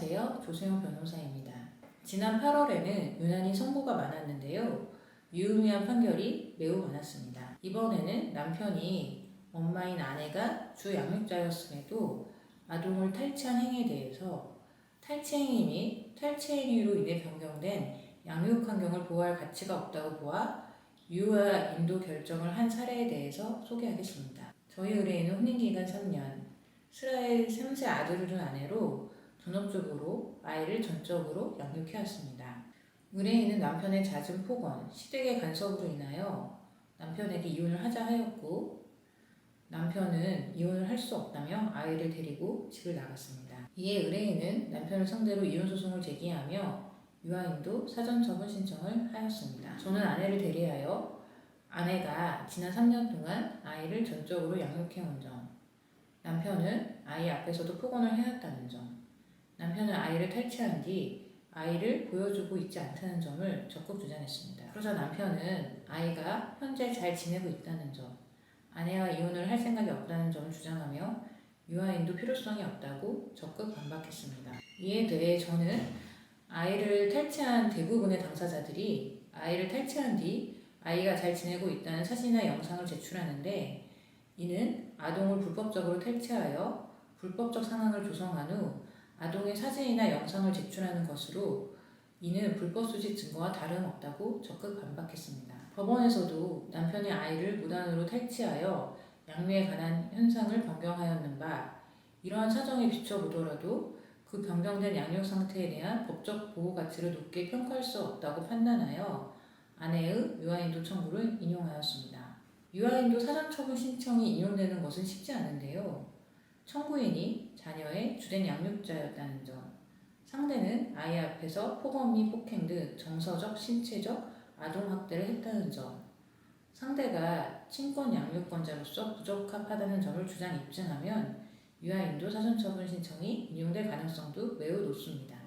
안녕하세요. 조세영 변호사입니다. 지난 8월에는 유난히 선고가 많았는데요. 유의미한 판결이 매우 많았습니다. 이번에는 남편이 엄마인 아내가 주 양육자였음에도 아동을 탈취한 행위에 대해서 탈취 행위 및 탈취 행위로 인해 변경된 양육 환경을 보호할 가치가 없다고 보아 유아 인도 결정을 한 사례에 대해서 소개하겠습니다. 저희 의뢰인은 혼인기간 3년, 스라엘 3세 아들을 둔 아내로 전업주부로 아이를 전적으로 양육해왔습니다. 의뢰인은 남편의 잦은 폭언, 시댁의 간섭으로 인하여 남편에게 이혼을 하자 하였고 남편은 이혼을 할 수 없다며 아이를 데리고 집을 나갔습니다. 이에 의뢰인은 남편을 상대로 이혼 소송을 제기하며 유아인도 사전 처분 신청을 하였습니다. 저는 아내를 대리하여 아내가 지난 3년 동안 아이를 전적으로 양육해온 점, 남편은 아이 앞에서도 폭언을 해왔다는 점, 남편은 아이를 탈취한 뒤 아이를 보여주고 있지 않다는 점을 적극 주장했습니다. 그러자 남편은 아이가 현재 잘 지내고 있다는 점, 아내와 이혼을 할 생각이 없다는 점을 주장하며 유아인도 필요성이 없다고 적극 반박했습니다. 이에 대해 저는 아이를 탈취한 대부분의 당사자들이 아이를 탈취한 뒤 아이가 잘 지내고 있다는 사진이나 영상을 제출하는데 이는 아동을 불법적으로 탈취하여 불법적 상황을 조성한 후 아동의 사진이나 영상을 제출하는 것으로 이는 불법 수집 증거와 다름없다고 적극 반박했습니다. 법원에서도 남편이 아이를 무단으로 탈취하여 양육에 관한 현상을 변경하였는 바 이러한 사정에 비춰보더라도 그 변경된 양육 상태에 대한 법적 보호 가치를 높게 평가할 수 없다고 판단하여 아내의 유아인도 청구를 인용하였습니다. 유아인도 사전 처분 신청이 인용되는 것은 쉽지 않은데요. 청구인이 자녀의 주된 양육자였다는 점, 상대는 아이 앞에서 폭언 및 폭행 등 정서적, 신체적 아동 학대를 했다는 점, 상대가 친권 양육권자로서 부적합하다는 점을 주장 입증하면 유아인도 사전처분 신청이 인용될 가능성도 매우 높습니다.